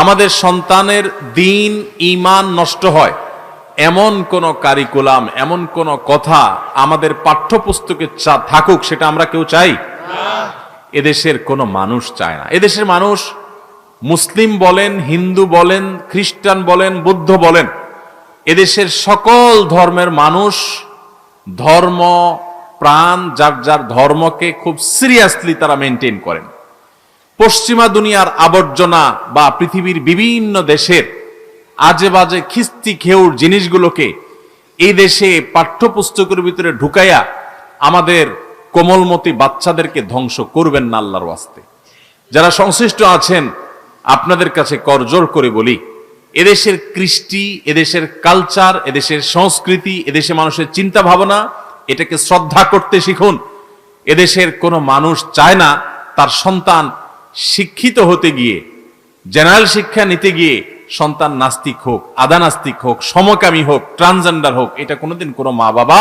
আমাদের সন্তানের দিন ইমান নষ্ট হয়। এমন কোন কারিকুলাম, এমন কোন কথা আমাদের পাঠ্যপুস্তকে থাকুক, সেটা আমরা কেউ চাই? এদেশের কোনো মানুষ চায় না। এদেশের মানুষ মুসলিম বলেন, হিন্দু বলেন, খ্রিস্টান বলেন, বুদ্ধ বলেন, এদেশের সকল ধর্মের মানুষ ধর্ম, প্রাণ, যার যার ধর্মকে খুব সিরিয়াসলি তারা মেনটেন করেন। পশ্চিমা দুনিয়ার আবর্জনা বা পৃথিবীর বিভিন্ন দেশের আজে বাজে খিস্তি খেউর জিনিসগুলোকে এই দেশে পাঠ্যপুস্তকের ভিতরে ঢুকাইয়া আমাদের কোমলমতি বাচ্চাদেরকে ধ্বংস করবেন না আল্লাহর ওয়াস্তে। যারা সংশ্লিষ্ট আছেন, আপনাদের কাছে করজোর করে বলি, এদেশের কৃষ্টি, এদেশের কালচার, এদেশের সংস্কৃতি, এদেশে মানুষের চিন্তা ভাবনা এটাকে শ্রদ্ধা করতে শিখুন। এদেশের কোনো মানুষ চায় না তার সন্তান শিক্ষিত হতে গিয়ে, জেনারেল শিক্ষা নিতে গিয়ে সন্তান নাস্তিক হোক আদা নাস্তিক হোক, সমকামী হোক, ট্রান্সজেন্ডার হোক, এটা কোনোদিন কোনো মা বাবা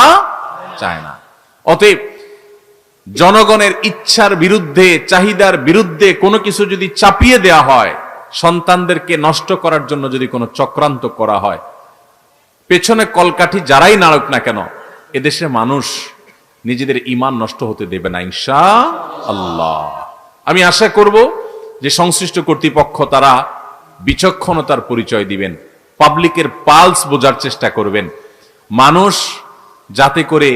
চায় না। অতএব জনগণের ইচ্ছার বিরুদ্ধে, চাহিদার বিরুদ্ধে কোনো কিছু যদি চাপিয়ে দেয়া হয়, সন্তানদেরকে নষ্ট করার জন্য যদি কোনো চক্রান্ত করা হয়, পেছনে কলকাঠি যারাই নাড়ক না কেন, এদেশের মানুষ নিজেদের ইমান নষ্ট হতে দেবে না, ইনশা আল্লাহ। আমি আশা করব যে সংশ্লিষ্ট কর্তৃপক্ষ তারা বিচক্ষণতার পরিচয় দিবেন, পাবলিকের পালস বোঝার চেষ্টা করবেন। মানুষ যাতে করে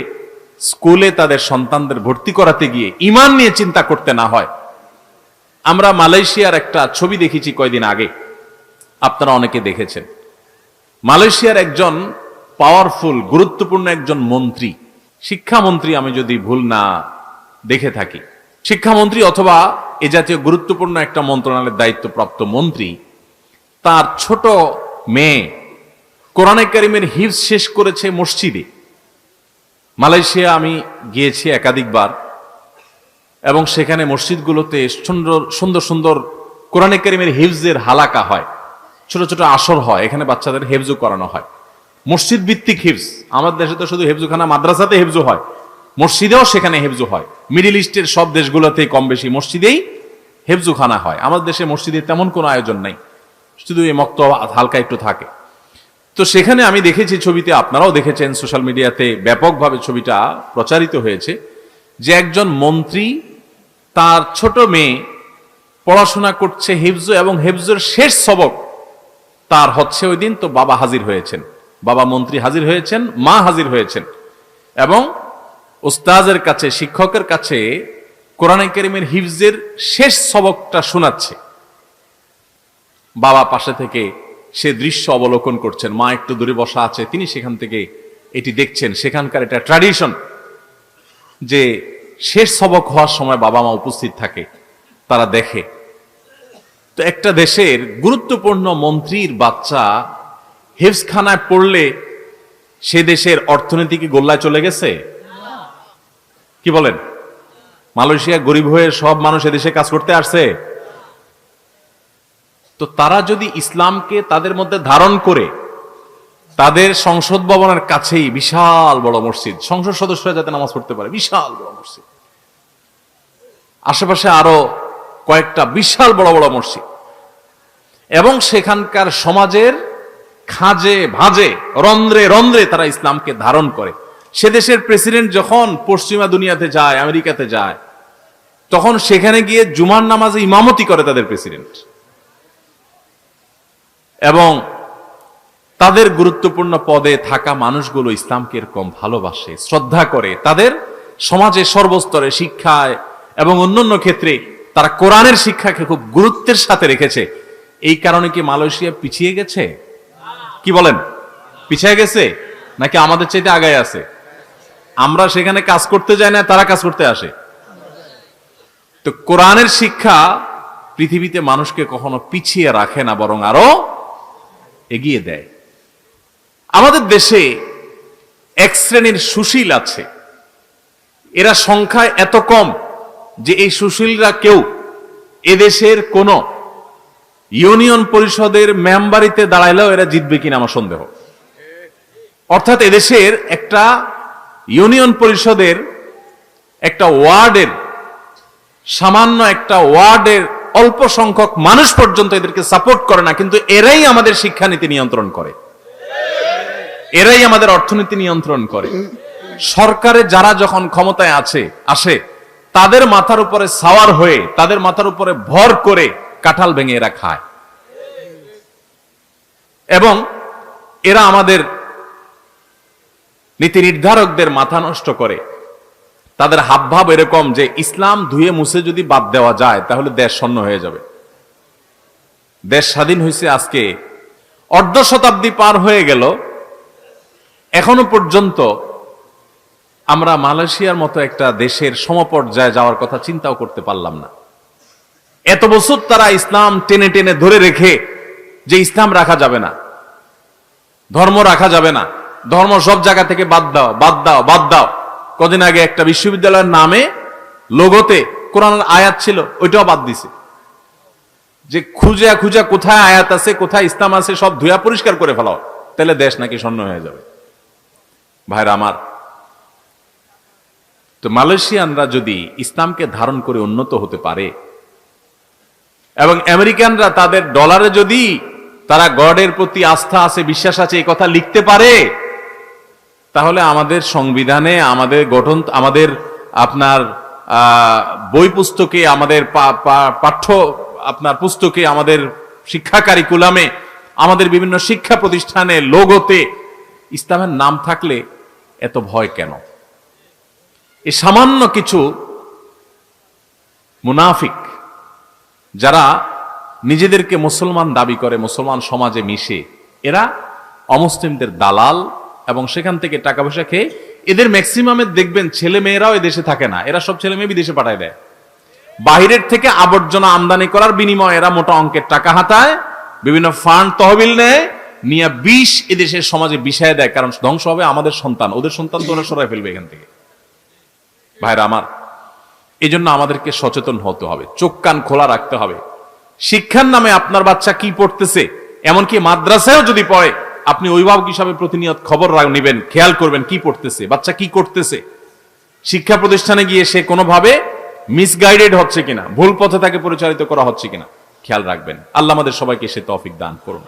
স্কুলে তাদের সন্তানদের ভর্তি করাতে গিয়ে ইমান নিয়ে চিন্তা করতে না হয়। আমরা মালয়েশিয়ার একটা ছবি দেখেছি কয়দিন আগে, আপনারা অনেকে দেখেছেন। মালয়েশিয়ার একজন পাওয়ারফুল গুরুত্বপূর্ণ একজন মন্ত্রী। শিক্ষামন্ত্রী আমি যদি ভুল না দেখে থাকি। শিক্ষামন্ত্রী অথবা এ জাতীয় গুরুত্বপূর্ণ একটা মন্ত্রণালয়ের দায়িত্বপ্রাপ্ত মন্ত্রী, তার ছোট মেয়ে কোরআনে কারিমের হিফজ শেষ করেছে মসজিদে। মালয়েশিয়া আমি গিয়েছি একাধিকবার এবং সেখানে মসজিদগুলোতে সুন্দর সুন্দর সুন্দর কোরআনে কারিমের হিফজের হালাকা হয়, ছোট ছোট আসর হয়, এখানে বাচ্চাদের হেফজু করানো হয়। মসজিদ ভিত্তিক হিফজ, আমাদের দেশে তো শুধু হেফজুখানা, মাদ্রাসাতে হেফজু হয় মসজিদেও সেখানে হেফজু হয়। মিডিল ইস্টের সব দেশগুলোতে কম বেশি মসজিদেই হেফজুখানা হয়। আমাদের দেশে মসজিদে তেমন কোনো আয়োজন নাই। শুধু এই মক্ত হালকা একটু থাকে। তো সেখানে আমি দেখেছি ছবিতে, আপনারাও দেখেছেন সোশ্যাল মিডিয়াতে, ব্যাপকভাবে ছবিটা প্রচারিত হয়েছে যে একজন মন্ত্রী তার ছোট মেয়ে পড়াশোনা করছে হেফজু এবং হেফজুর শেষ সবক তার হচ্ছে ওই দিন। তো বাবা হাজির হয়েছেন। বাবা মন্ত্রী হাজির হয়েছেন, মা হাজির হয়েছেন এবং উস্তাজের কাছে, শিক্ষকের কাছে কোরআন করিমের হিফজের শেষ সবকটা শোনাচ্ছে। বাবা পাশে থেকে সে দৃশ্য অবলোকন করছেন। মা একটু দূরে বসা আছে, তিনি সেখান থেকে এটি দেখছেন। সেখানকার এটা ট্র্যাডিশন যে শেষ সবক হওয়ার সময় বাবা মা উপস্থিত থাকে, তারা দেখে। তো একটা দেশের গুরুত্বপূর্ণ মন্ত্রীর বাচ্চা হেফসখানায় পড়লে সে দেশের অর্থনীতি কি গোল্লায় চলে গেছে? কি বলেন? মালয়েশিয়া গরিব হয়ে সব মানুষ এদেশে কাজ করতে আসছে। তো তারা যদি ইসলামকে তাদের মধ্যে ধারণ করে, তাদের সংসদ ভবনের কাছেই বিশাল বড় মসজিদ, সংসদ সদস্যরা যাতে নামাজ পড়তে পারে, বিশাল বড় মসজিদ। আশেপাশে আরও কয়েকটা বিশাল বড় বড় মসজিদ। এবং সেখানকার সমাজের খাজে ভাজে, রন্ধ্রে রন্ধ্রে তারা ইসলামকে ধারণ করে। সে দেশের প্রেসিডেন্ট যখন পশ্চিমা দুনিয়াতে যায়, আমেরিকাতে যায়, তখন সেখানে গিয়ে জুমার নামাজে ইমামতি করে তাদের প্রেসিডেন্ট এবং তাদের গুরুত্বপূর্ণ পদে থাকা মানুষগুলো ইসলামকে এরকম ভালোবাসে, শ্রদ্ধা করে। তাদের সমাজে সর্বস্তরে শিক্ষায় এবং অন্যান্য ক্ষেত্রে তারা কোরআনের শিক্ষাকে খুব গুরুত্বের সাথে রেখেছে। এই কারণে কি মালয়েশিয়া পিছিয়ে গেছে? কি বলেন? পিছিয়ে গেছে? নাকি আমাদের চাইতে আগায় আছে? আমরা সেখানে কাজ করতে যাই না, তারা কাজ করতে আসে। তো কোরআনের শিক্ষা পৃথিবীতে মানুষকে কখনো পিছিয়ে রাখে না, বরং আরও এগিয়ে দেয়। আমাদের দেশে এক শ্রেণির সুশীল আছে। এরা সংখ্যায় এত কম যে এই সুশীলরা কেউ এদেশের কোন ইউনিয়ন পরিষদের মেম্বারিতে দাঁড়াইলেও এরা জিতবে কিনা আমার সন্দেহ। অর্থাৎ এদেশের একটা ইউনিয়ন পরিষদের একটা ওয়ার্ডের, সামান্য একটা ওয়ার্ডের অল্প সংখ্যক মানুষ পর্যন্ত এদেরকে সাপোর্ট করে না, কিন্তু এরাই আমাদের শিক্ষানীতি নিয়ন্ত্রণ করে। এরাই আমাদের অর্থনীতি নিয়ন্ত্রণ করে। সরকারে যারা যখন ক্ষমতায় আছে, আসে, তাদের মাথার উপরে সাওয়ার হয়ে, তাদের মাথার উপরে ভর করে কাঁঠাল ভেঙে এরা খায়। এবং এরা আমাদের নীতি নির্ধারকদের মাথা নষ্ট করে। তাদের হাবভাব এরকম যে ইসলাম ধুয়ে মুছে যদি বাদ দেওয়া যায়, তাহলে দেশ শূন্য হয়ে যাবে। দেশ স্বাধীন হয়েছে আজকে। অর্ধ শতাব্দী পার হয়ে গেল। এখনও পর্যন্ত আমরা মালয়েশিয়ার মতো একটা দেশের সমপর্যায়ে যাওয়ার কথা চিন্তাও করতে পারলাম না। এত বছর তারা ইসলাম টেনে টেনে ধরে রেখে যে ইসলাম রাখা যাবে না, ধর্ম রাখা যাবে না ধর্ম সব জায়গা থেকে বাদ দাও বাদ দাও বাদ দাও। কদিন আগে একটা বিশ্ববিদ্যালয়ের নামে লোগোতে কোরআনের আয়াত ছিল, ওইটাও বাদ দিছে। যে খুঁজা খুঁজা কোথায় আয়াত আছে, কোথায় ইসলাম আছে, সব ধুয়া পরিষ্কার করে ফেলাও। তাহলে দেশ নাকি স্বর্ণ হয়ে যাবে। ভাইরা আমার, তো মালয়েশিয়ানরা যদি ইসলামকে ধারণ করে উন্নত হতে পারে, এবং আমেরিকানরা তাদের ডলারে যদি তারা গডের প্রতি আস্থা আছে, বিশ্বাস আছে, এই কথা লিখতে পারে তাহলে আমাদের সংবিধানে, আমাদের গঠন, আমাদের আপনার বই পুস্তকে, আমাদের পাঠ্য, আপনার পুস্তকে, আমাদের শিক্ষা কারিকুলামে আমাদের বিভিন্ন শিক্ষা প্রতিষ্ঠানে লোগোতে ইসলামের নাম থাকলে এত ভয় কেন? এই সামান্য কিছু মুনাফিক যারা নিজেদেরকে মুসলমান দাবি করে, মুসলমান সমাজে মিশে, এরা অমুসলিমদের দালাল এবং সেখান থেকে টাকা পয়সা খেয়ে এদের ম্যাক্সিমামের দেখবেন ছেলে মেয়েরাও এদেশে থাকে না। এরা সব ছেলে মেয়ে বিদেশে পাঠায় দেয়। বাহিরের থেকে আবর্জনা আমদানি করার বিনিময়ে এরা মোটা অঙ্কের টাকা হাতায়, বিভিন্ন ফান্ড তহবিল নেয়, নিয়ে বিষ এদেশের সমাজে বিষায় দেয়, কারণ ধ্বংস হবে আমাদের সন্তান। ওদের সন্তান তো ওরা সরাই ফেলবে এখান থেকে। ভাইরা আমার এই জন্য আমাদেরকে সচেতন হতে হবে, চোখ কান খোলা রাখতে হবে। শিক্ষার নামে আপনার বাচ্চা কি পড়তেছে, এমনকি মাদ্রাসায়ও যদি পড়ে আপনি অভিভাবক হিসাবে প্রতিনিয়ত খবর নেবেন, খেয়াল করবেন কি পড়তেছে, বাচ্চা কি করতেছে। শিক্ষা প্রতিষ্ঠানে গিয়ে সে কোনোভাবে মিসগাইডেড হচ্ছে কিনা, ভুল পথে তাকে পরিচালিত করা হচ্ছে কিনা, খেয়াল রাখবেন। আল্লাহ আমাদের সবাইকে সে তফিক দান করুন।